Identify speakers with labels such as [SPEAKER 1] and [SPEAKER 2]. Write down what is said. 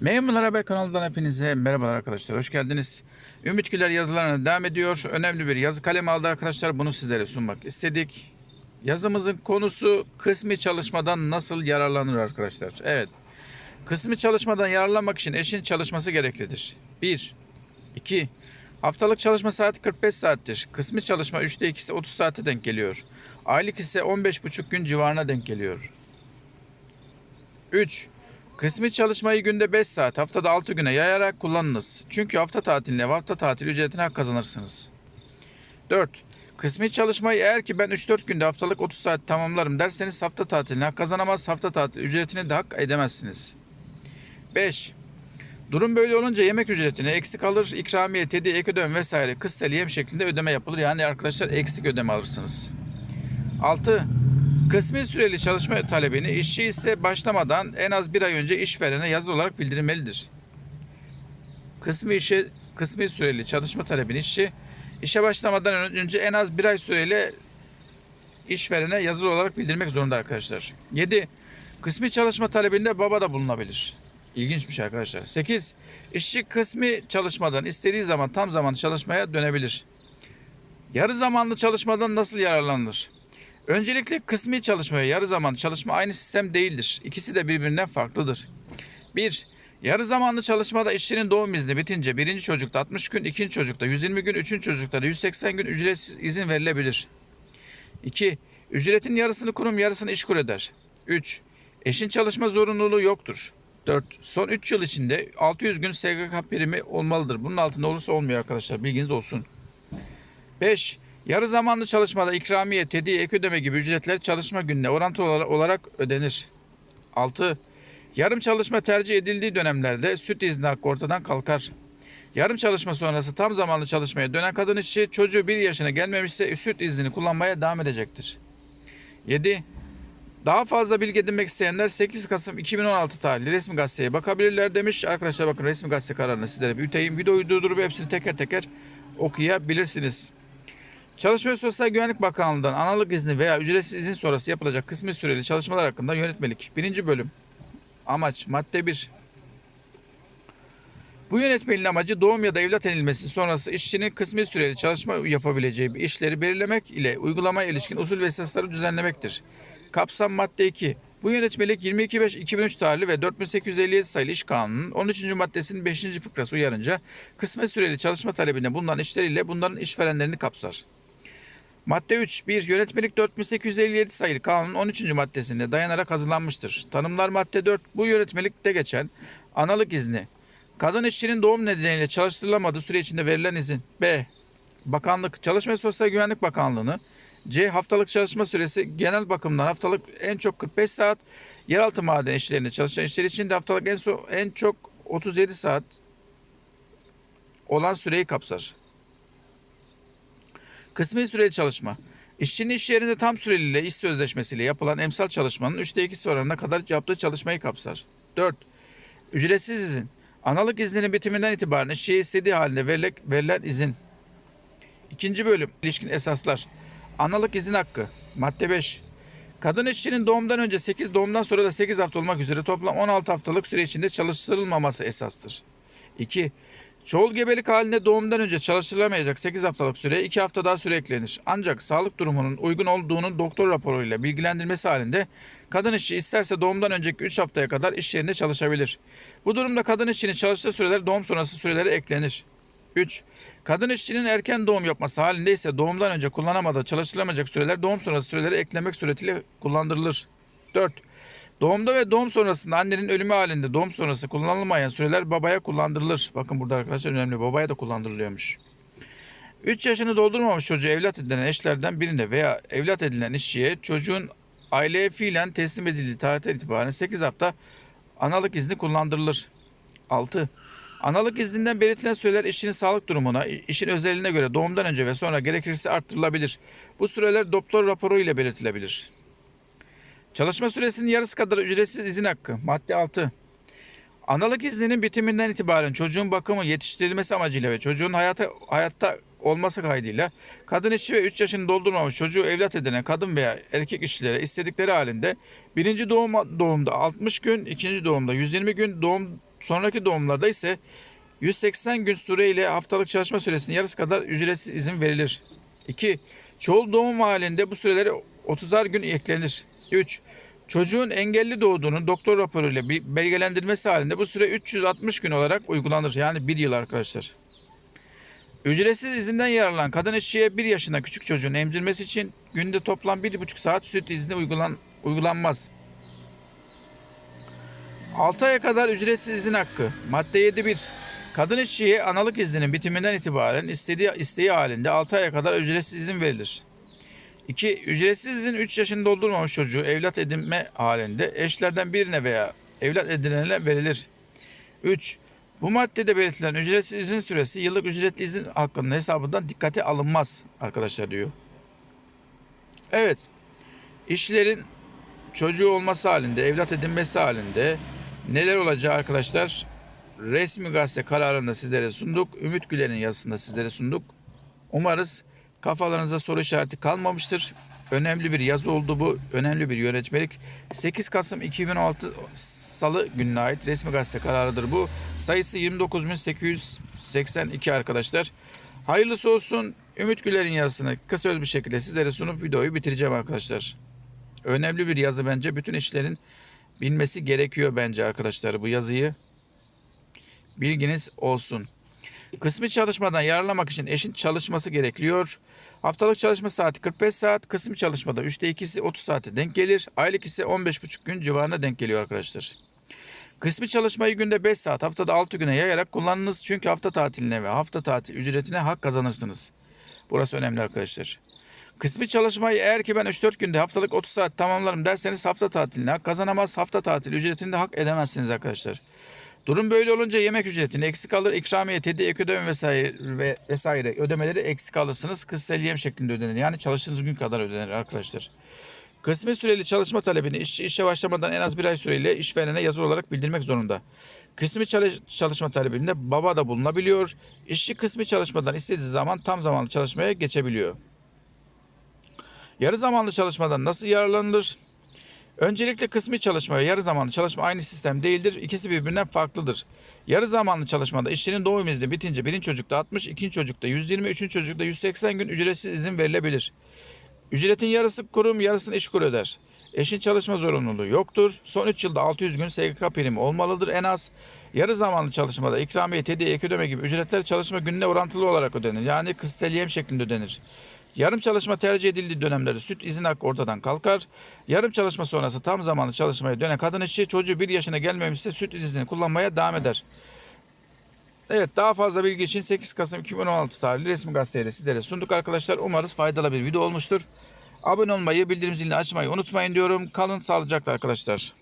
[SPEAKER 1] Memurlar Haber kanalından hepinize merhabalar arkadaşlar. Hoş geldiniz. Ümit Güler yazılarına devam ediyor. Önemli bir yazı kalemi aldı arkadaşlar. Bunu sizlere sunmak istedik. Yazımızın konusu kısmi çalışmadan nasıl yararlanır arkadaşlar. Evet. Kısmi çalışmadan yararlanmak için eşin çalışması gereklidir. 1. 2. Haftalık çalışma saati 45 saattir. Kısmi çalışma 3'te 2'si 30 saate denk geliyor. Aylık ise 15,5 gün civarına denk geliyor. 3. Kısmi çalışmayı günde 5 saat, haftada 6 güne yayarak kullanınız. Çünkü hafta tatiline ve hafta tatil ücretine hak kazanırsınız. 4. Kısmi çalışmayı eğer ki ben 3-4 günde haftalık 30 saat tamamlarım derseniz hafta tatiline hak kazanamaz, hafta tatil ücretini de hak edemezsiniz. 5. Durum böyle olunca yemek ücretini eksik alır, ikramiye, tedi, ek ödeme vesaire kısteliyem şeklinde ödeme yapılır. Yani arkadaşlar eksik ödeme alırsınız. 6. Kısmi süreli çalışma talebini işçi ise başlamadan en az bir ay önce işverene yazılı olarak bildirmelidir. Kısmi işe kısmi süreli çalışma talebini işçi işe başlamadan önce en az bir ay süreyle işverene yazılı olarak bildirmek zorunda arkadaşlar. 7. Kısmi çalışma talebinde baba da bulunabilir. İlginç bir şey arkadaşlar. 8. İşçi kısmi çalışmadan istediği zaman tam zamanlı çalışmaya dönebilir. Yarı zamanlı çalışmadan nasıl yararlanılır? Öncelikle kısmi çalışma ve yarı zamanlı çalışma aynı sistem değildir. İkisi de birbirinden farklıdır. 1. Yarı zamanlı çalışmada işçinin doğum izni bitince birinci çocukta 60 gün, ikinci çocukta 120 gün, üçüncü çocukta da 180 gün ücretsiz izin verilebilir. 2. Ücretin yarısını kurum yarısını işkur eder. 3. Eşin çalışma zorunluluğu yoktur. 4. Son 3 yıl içinde 600 gün SGK primi olmalıdır. Bunun altında olursa olmuyor arkadaşlar bilginiz olsun. 5. Yarı zamanlı çalışmada ikramiye, tedi, ek ödeme gibi ücretler çalışma gününe orantılı olarak ödenir. 6. Yarım çalışma tercih edildiği dönemlerde süt izni hakkı ortadan kalkar. Yarım çalışma sonrası tam zamanlı çalışmaya dönen kadın işçi çocuğu 1 yaşına gelmemişse süt iznini kullanmaya devam edecektir. 7. Daha fazla bilgi edinmek isteyenler 8 Kasım 2016 tarihli resmi gazeteye bakabilirler demiş. Arkadaşlar bakın resmi gazete kararını sizlere büyüteyim. Videoyu durdurup hepsini teker teker okuyabilirsiniz. Çalışma ve Sosyal Güvenlik Bakanlığı'ndan analık izni veya ücretsiz izin sonrası yapılacak kısmi süreli çalışmalar hakkında yönetmelik. Birinci bölüm. Amaç madde 1. Bu yönetmeliğin amacı doğum ya da evlat edilmesi sonrası işçinin kısmi süreli çalışma yapabileceği işleri belirlemek ile uygulamaya ilişkin usul ve esasları düzenlemektir. Kapsam madde 2. Bu yönetmelik 22.5.2003 tarihli ve 4857 sayılı İş Kanunu'nun 13. maddesinin 5. fıkrası uyarınca kısmi süreli çalışma talebinde bulunan işleriyle bunların işverenlerini kapsar. Madde 3. 1. Yönetmelik 4857 sayılı kanunun 13. maddesinde dayanarak hazırlanmıştır. Tanımlar madde 4. Bu yönetmelikte geçen analık izni. Kadın işçinin doğum nedeniyle çalıştırılamadığı süre içinde verilen izin. B. Bakanlık, Çalışma Sosyal Güvenlik Bakanlığı'nı. C. Haftalık çalışma süresi genel bakımdan haftalık en çok 45 saat. Yeraltı maden işlerinde çalışan işler için de haftalık en, so en çok 37 saat olan süreyi kapsar. Kısmi süreli çalışma. İşçinin iş yerinde tam süreliyle iş sözleşmesiyle yapılan emsal çalışmanın 3'te 2'si oranına kadar yaptığı çalışmayı kapsar. 4. Ücretsiz izin. Analık izninin bitiminden itibaren işçiye istediği halde verilen, verilen izin. İkinci bölüm. İlişkin esaslar. Analık izin hakkı. Madde 5. Kadın işçinin doğumdan önce 8, doğumdan sonra da 8 hafta olmak üzere toplam 16 haftalık süre içinde çalıştırılmaması esastır. 2. Çoğul gebelik halinde doğumdan önce çalıştırılamayacak 8 haftalık süre 2 hafta daha süre eklenir. Ancak sağlık durumunun uygun olduğunu doktor raporuyla bilgilendirmesi halinde kadın işçi isterse doğumdan önceki 3 haftaya kadar iş yerinde çalışabilir. Bu durumda kadın işçinin çalıştığı süreler doğum sonrası sürelere eklenir. 3. Kadın işçinin erken doğum yapması halinde ise doğumdan önce kullanamadığı çalıştırılamayacak süreler doğum sonrası süreleri eklemek suretiyle kullandırılır. 4. Doğumda ve doğum sonrasında annenin ölümü halinde doğum sonrası kullanılmayan süreler babaya kullandırılır. Bakın burada arkadaşlar önemli babaya da kullandırılıyormuş. 3 yaşını doldurmamış çocuğu evlat edilen eşlerden birine veya evlat edilen işçiye çocuğun aileye fiilen teslim edildiği tarihten itibaren 8 hafta analık izni kullandırılır. 6. Analık izninden belirtilen süreler işçinin sağlık durumuna, işin özelliğine göre doğumdan önce ve sonra gerekirse arttırılabilir. Bu süreler doktor raporu ile belirtilebilir. Çalışma süresinin yarısı kadar ücretsiz izin hakkı. Madde 6. Analık izninin bitiminden itibaren çocuğun bakımı yetiştirilmesi amacıyla ve çocuğun hayata, hayatta olması kaydıyla kadın işçi ve 3 yaşını doldurmamış çocuğu evlat edinen kadın veya erkek işçilere istedikleri halinde birinci doğum, doğumda 60 gün, ikinci doğumda 120 gün, doğum sonraki doğumlarda ise 180 gün süreyle haftalık çalışma süresinin yarısı kadar ücretsiz izin verilir. 2. Çoğul doğum halinde bu sürelere 30'ar gün eklenir. 3. Çocuğun engelli doğduğunu doktor raporuyla belgelendirmesi halinde bu süre 360 gün olarak uygulanır. Yani 1 yıl arkadaşlar. Ücretsiz izinden yararlanan kadın işçiye 1 yaşında küçük çocuğun emzirmesi için günde toplam 1,5 saat süt izni uygulan, uygulanmaz. 6 aya kadar ücretsiz izin hakkı. Madde 7.1. Kadın işçiye analık izninin bitiminden itibaren istediği isteği halinde 6 aya kadar ücretsiz izin verilir. 2. Ücretsiz izin 3 yaşını doldurmamış çocuğu evlat edinme halinde eşlerden birine veya evlat edinene verilir. 3. Bu maddede belirtilen ücretsiz izin süresi yıllık ücretli izin hakkının hesabından dikkate alınmaz arkadaşlar diyor. Evet. İşçilerin çocuğu olması halinde, evlat edinmesi halinde neler olacağı arkadaşlar resmi gazete kararında sizlere sunduk. Ümit Güler'in yazısında sizlere sunduk. Umarız kafalarınıza soru işareti kalmamıştır. Önemli bir yazı oldu bu. Önemli bir yönetmelik. 8 Kasım 2016 Salı gününe ait resmi gazete kararıdır bu. Sayısı 29.882 arkadaşlar. Hayırlısı olsun. Ümit Güler'in yazısını kısa öz bir şekilde sizlere sunup videoyu bitireceğim arkadaşlar. Önemli bir yazı bence. Bütün işlerin bilmesi gerekiyor bence arkadaşlar bu yazıyı. Bilginiz olsun. Kısmi çalışmadan yararlanmak için eşin çalışması gerekiyor. Haftalık çalışma saati 45 saat. Kısmi çalışmada 3'te 2'si 30 saate denk gelir. Aylık ise 15,5 gün civarına denk geliyor arkadaşlar. Kısmi çalışmayı günde 5 saat, haftada 6 güne yayarak kullanınız. Çünkü hafta tatiline ve hafta tatil ücretine hak kazanırsınız. Burası önemli arkadaşlar. Kısmi çalışmayı eğer ki ben 3-4 günde haftalık 30 saat tamamlarım derseniz hafta tatiline hak kazanamaz. Hafta tatil ücretini de hak edemezsiniz arkadaşlar. Durum böyle olunca yemek ücretini eksik alır, ikramiye, tedi, ek ödeme vesaire, ve vesaire ödemeleri eksik alırsınız. Kıssel şeklinde ödenir. Yani çalıştığınız gün kadar ödenir arkadaşlar. Kısmi süreli çalışma talebini işçi işe başlamadan en az bir ay süreyle işverene yazılı olarak bildirmek zorunda. Kısmi çalış- çalışma talebinde baba da bulunabiliyor. İşçi kısmi çalışmadan istediği zaman tam zamanlı çalışmaya geçebiliyor. Yarı zamanlı çalışmadan nasıl yararlanılır? Öncelikle kısmi çalışma ve yarı zamanlı çalışma aynı sistem değildir. İkisi birbirinden farklıdır. Yarı zamanlı çalışmada işçinin doğum izni bitince birinci çocukta 60, ikinci çocukta 120, üçüncü çocukta 180 gün ücretsiz izin verilebilir. Ücretin yarısı kurum, yarısını işkur öder. Eşin çalışma zorunluluğu yoktur. Son 3 yılda 600 gün SGK primi olmalıdır en az. Yarı zamanlı çalışmada ikramiye, tediye, ek ödeme gibi ücretler çalışma gününe orantılı olarak ödenir. Yani kısteliyem şeklinde ödenir. Yarım çalışma tercih edildiği dönemlerde süt izin hakkı ortadan kalkar. Yarım çalışma sonrası tam zamanlı çalışmaya dönen kadın işçi çocuğu bir yaşına gelmemişse süt iznini kullanmaya devam eder. Evet daha fazla bilgi için 8 Kasım 2016 tarihli resmi gazeteyle sizlere sunduk arkadaşlar. Umarız faydalı bir video olmuştur. Abone olmayı, bildirim zilini açmayı unutmayın diyorum. Kalın sağlıcakla arkadaşlar.